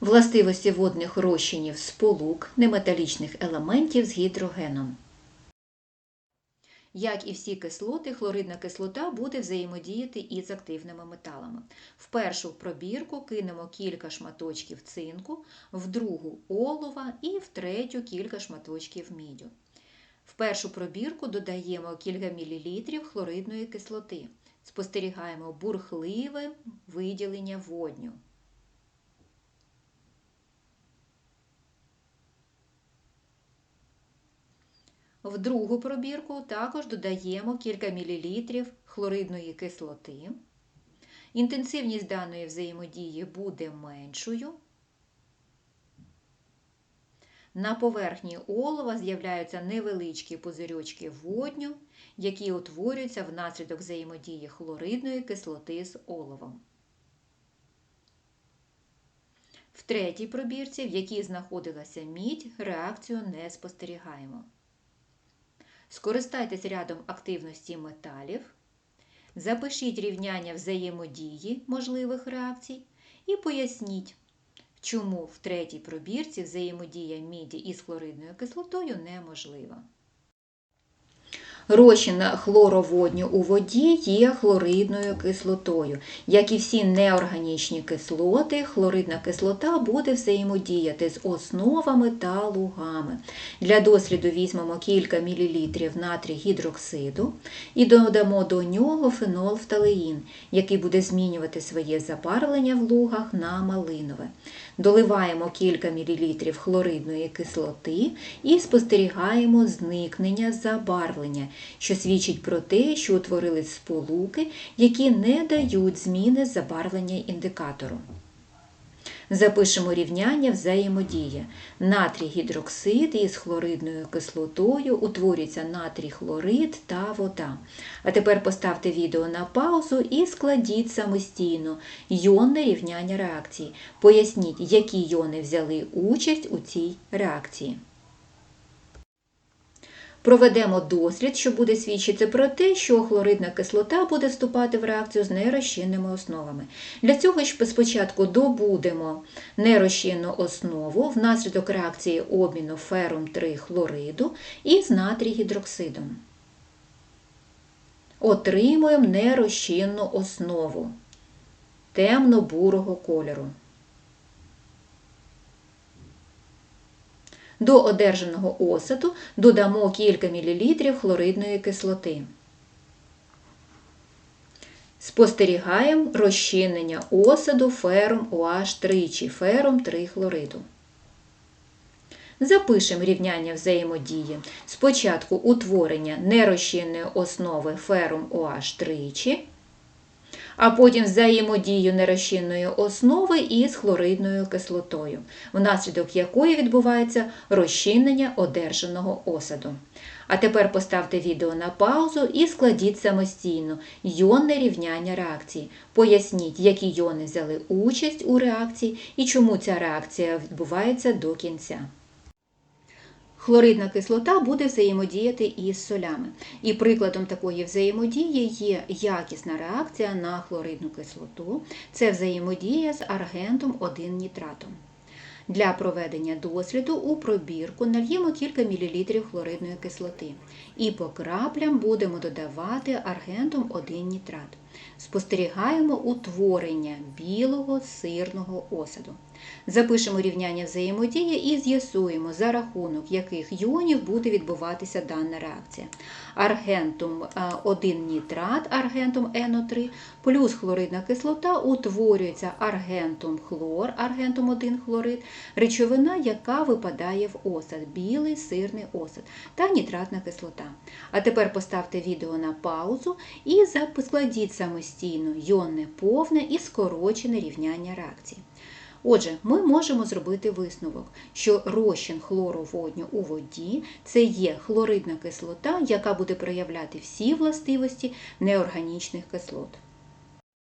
Властивості водних розчинів сполук неметалічних елементів з гідрогеном. Як і всі кислоти, хлоридна кислота буде взаємодіяти із активними металами. В першу пробірку кинемо кілька шматочків цинку, в другу олова і в третю кілька шматочків мідю. В першу пробірку додаємо кілька мілілітрів хлоридної кислоти. Спостерігаємо бурхливе виділення водню. В другу пробірку також додаємо кілька мілілітрів хлоридної кислоти. Інтенсивність даної взаємодії буде меншою. На поверхні олова з'являються невеличкі пузирьочки водню, які утворюються внаслідок взаємодії хлоридної кислоти з оловом. В третій пробірці, в якій знаходилася мідь, реакцію не спостерігаємо. Скористайтесь рядом активності металів, запишіть рівняння взаємодії можливих реакцій і поясніть, чому в третій пробірці взаємодія міді із хлоридною кислотою неможлива. Розчин хлороводню у воді є хлоридною кислотою. Як і всі неорганічні кислоти, хлоридна кислота буде взаємодіяти з основами та лугами. Для досліду візьмемо кілька мілілітрів натрій гідроксиду і додамо до нього фенолфталеїн, який буде змінювати своє забарвлення в лугах на малинове. Доливаємо кілька мілілітрів хлоридної кислоти і спостерігаємо зникнення забарвлення що свідчить про те, що утворились сполуки, які не дають зміни забарвлення індикатору. Запишемо рівняння взаємодії. Натрій гідроксид із хлоридною кислотою утворюється натрій хлорид та вода. А тепер поставте відео на паузу і складіть самостійно йонне рівняння реакції. Поясніть, які йони взяли участь у цій реакції. Проведемо дослід, що буде свідчити про те, що хлоридна кислота буде вступати в реакцію з нерозчинними основами. Для цього ж спочатку добудемо нерозчинну основу внаслідок реакції обміну ферум 3 хлориду із натрій гідроксидом. Отримуємо нерозчинну основу темно-бурого кольору. До одержаного осаду додамо кілька мілілітрів хлоридної кислоти. Спостерігаємо розчинення осаду ферум OH тричі, ферум 3 хлориду. Запишемо рівняння взаємодії. Спочатку утворення нерозчинної основи ферум OH тричі а потім взаємодію нерозчинної основи із хлоридною кислотою, внаслідок якої відбувається розчинення одержаного осаду. А тепер поставте відео на паузу і складіть самостійно йонне рівняння реакції. Поясніть, які йони взяли участь у реакції і чому ця реакція відбувається до кінця хлоридна кислота буде взаємодіяти із солями. І прикладом такої взаємодії є якісна реакція на хлоридну кислоту. Це взаємодія з аргентом 1 нітратом. Для проведення досліду у пробірку нальємо кілька мілілітрів хлоридної кислоти і по краплям будемо додавати аргентом 1 нітрат. Спостерігаємо утворення білого сирного осаду. Запишемо рівняння взаємодії і з'ясуємо, за рахунок яких йонів буде відбуватися дана реакція. Аргентум 1 нітрат, аргентум НО3 плюс хлоридна кислота утворюється аргентум хлор, аргентум 1 хлорид, речовина, яка випадає в осад, білий сирний осад та нітратна кислота. А тепер поставте відео на паузу і складіть самостійно йонне повне і скорочене рівняння реакції. Отже, ми можемо зробити висновок, що розчин хлору водню у воді це є хлоридна кислота, яка буде проявляти всі властивості неорганічних кислот.